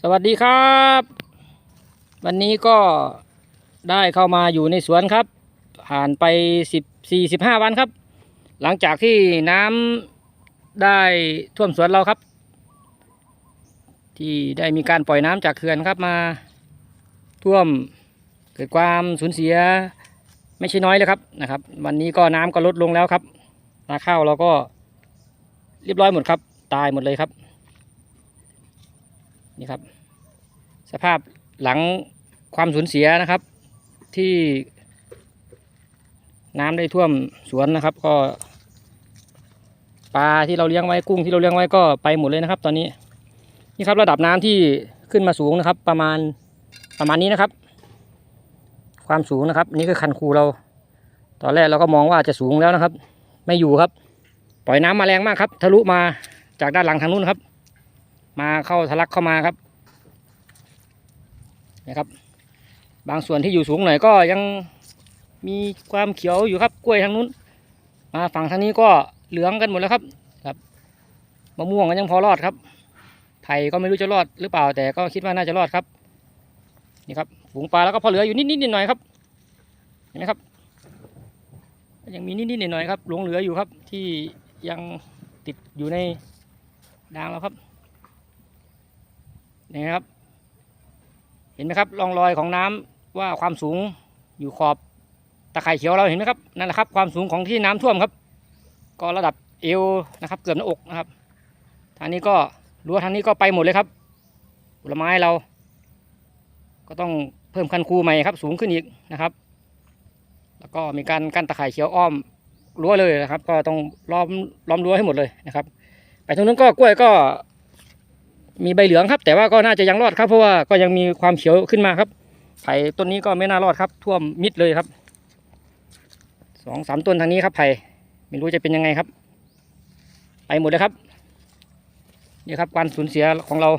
สวัสดีครับ วันนี้ก็ได้เข้ามาอยู่ในสวนครับ ผ่านไปสิบสี่สิบห้าวันครับ หลังจากที่น้ำได้ท่วมสวนเราครับ ที่ได้มีการปล่อยน้ำจากเขื่อนครับมาท่วมเกิดความสูญเสียไม่ใช่น้อยเลยครับนะครับ วันนี้ก็น้ำก็ลดลงแล้วครับนาข้าวเราก็เรียบร้อยหมดครับ ตายหมดเลยครับ นี่ครับ สภาพหลังความสูญเสียนะครับ ที่น้ำได้ท่วมสวนนะครับ ก็ปลาที่เราเลี้ยงไว้กุ้งที่เราเลี้ยงไว้ก็ไปหมดเลยนะครับ ตอนนี้นี่ครับระดับน้ำที่ขึ้นมาสูงนะครับ ประมาณประมาณนี้นะครับ ความสูงนะครับ นี่คือคันคูเรา ตอนแรกเราก็มองว่าจะสูงแล้วนะครับ ไม่อยู่ครับ ปล่อยน้ำมาแรงมากครับ ทะลุมาจากด้านหลังทางนู้นครับ มาเข้าทะลักเข้ามาครับนะครับ บางส่วนที่อยู่สูงหน่อยก็ยังมีความเขียวอยู่ครับกล้วยทางนู้น มาฝั่งทางนี้ก็เหลืองกันหมดแล้วครับครับมะม่วงก็ยังพอรอดครับไผ่ก็ไม่รู้จะรอดหรือเปล่าแต่ก็คิดว่าน่าจะรอดครับนี่ครับฝูงปลาแล้วก็พอเหลืออยู่นิดๆหน่อยๆครับเห็นไหมครับ ยังมีนิดๆหน่อยๆครับหลงเหลืออยู่ครับที่ยังติดอยู่ในดางเราครับ นี่นะครับ เห็นไหมครับร่องรอยของน้ำว่าความสูงอยู่ขอบตะไคร่เขียวเราเห็นไหมครับนั่นแหละครับ ความสูงของที่น้ำท่วมครับ ก็ระดับเอวนะครับ เกือบหน้าอกนะครับ ทางนี้ก็รั้วทางนี้ก็ไปหมดเลยครับผลไม้เรา ก็ต้องเพิ่มคันคูใหม่ครับ สูงขึ้นอีกนะครับ แล้วก็มีการกั้นตะไคร่เขียวอ้อมรั้วเลยนะครับ ก็ต้องล้อมล้อมรั้วให้หมดเลยนะครับ ไปตรงนู้นก็กล้วยก็ มีใบเหลืองครับ แต่ว่าก็น่าจะยังรอดครับ เพราะว่าก็ยังมีความเขียวขึ้นมาครับ ไผ่ต้นนี้ก็ไม่น่ารอดครับ ท่วมมิดเลยครับสองสามต้นทางนี้ครับไผ่ไม่รู้จะเป็นยังไงครับ ไปหมดเลยครับนี่ครับการสูญเสียของเรา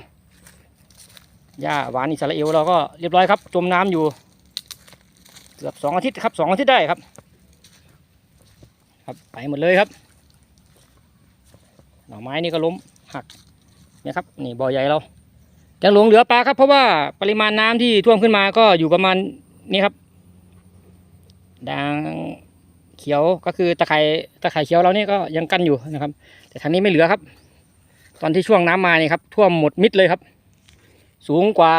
หญ้าหวานอิสราเอลเราก็เรียบร้อยครับ จมน้ำอยู่เกือบสองอาทิตย์ครับสองอาทิตย์ได้ครับ ครับไปหมดเลยครับ หน่อไม้นี่ก็ล้มหัก นี่ครับนี่บ่อใหญ่เรายังหลงเหลือปลาครับ เพราะว่าปริมาณน้ำที่ท่วมขึ้นมาก็อยู่ประมาณนี้ครับด่างเขียวก็คือตะไคร่ตะไคร่เขียวเรานี่ก็ยังกั้นอยู่นะครับ แต่ทางนี้ไม่เหลือครับ ตอนที่ช่วงน้ำมานี่ครับ ท่วมหมดมิดเลยครับ สูงกว่า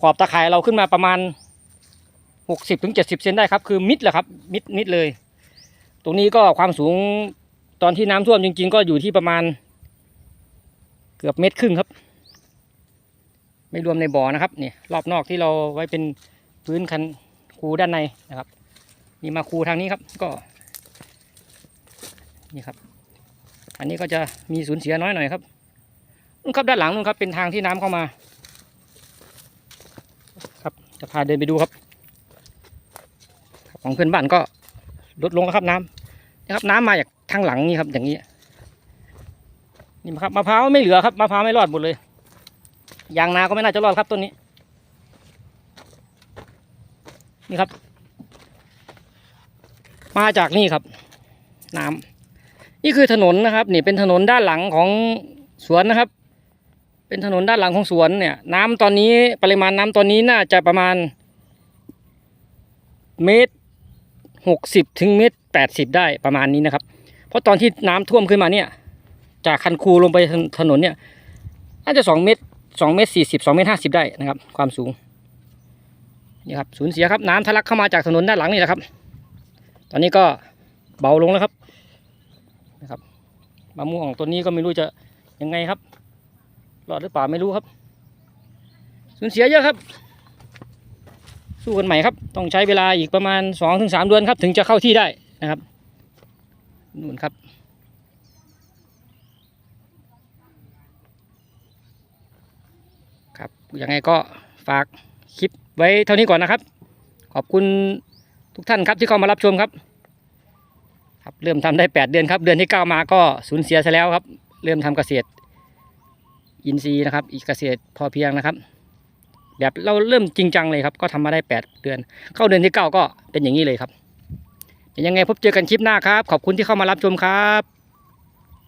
ขอบตะไคร่เราขึ้นมาประมาณหกสิบถึงเจ็ดสิบเซนได้ครับ คือมิดแหละครับ มิดมิดเลย ตรงนี้ก็ความสูงตอนที่น้ำท่วมจริง ๆ ก็อยู่ที่ประมาณ เกือบเมตรครึ่งครับ ไม่รวมในบ่อนะครับนี่รอบนอกที่เราไว้เป็นพื้นคันคูด้านในนะครับนี่มาคูทางนี้ครับก็นี่ครับ อันนี้ก็จะมีสูญเสียน้อยหน่อยครับนู่นครับด้านหลังนู่นครับเป็นทางที่น้ำเข้ามา ครับจะพาเดินไปดูครับ ของเพื่อนบ้านก็ลดลงแล้วครับน้ำนะครับน้ำมาจากทางหลังนี่ครับอย่างนี้ นี่ครับมะพร้าวไม่เหลือครับมะพร้าวไม่รอดหมดเลยยางนาก็ไม่น่าจะรอดครับต้นนี้ นี่ครับ มาจากนี่ครับ น้ำนี่คือถนนนะครับ นี่เป็นถนนด้านหลังของสวนนะครับ เป็นถนนด้านหลังของสวนเนี่ย น้ำตอนนี้ปริมาณน้ำตอนนี้น่าจะประมาณ เมตรหกสิบถึงเมตรแปดสิบได้ประมาณนี้นะครับ เพราะตอนที่น้ำท่วมขึ้นมาเนี่ย จากคันคูลงไปถนนเนี่ยน่าจะสองเมตรสองเมตรสี่สิบสองเมตรห้าสิบได้นะครับ ความสูงนี่ครับสูญเสียครับน้ำทะลักเข้ามาจากถนนด้านหลังนี่แหละครับ ตอนนี้ก็เบาลงแล้วครับนะครับมะม่วงต้นนี้ก็ไม่รู้จะยังไงครับรอดหรือเปล่าไม่รู้ครับ สูญเสียเยอะครับ สู้กันใหม่ครับ ต้องใช้เวลาอีกประมาณสองถึงสามเดือนครับ ถึงจะเข้าที่ได้นะครับนู่นครับ ครับยังไงก็ฝากคลิปไว้เท่านี้ก่อนนะครับ ขอบคุณทุกท่านครับที่เข้ามารับชมครับ ครับเริ่มทำได้ 8 เดือนครับ เดือนที่ 9 มาก็สูญเสียซะแล้วครับ เริ่มทำเกษตรอินทรีย์นะครับ อีกเกษตรพอเพียงนะครับ แบบเราเริ่มจริงจังเลยครับ ก็ทำมาได้ 8 เดือน เข้าเดือนที่ 9 ก็เป็นอย่างนี้เลยครับยังไงพบเจอกันคลิปหน้าครับ ขอบคุณที่เข้ามารับชมครับ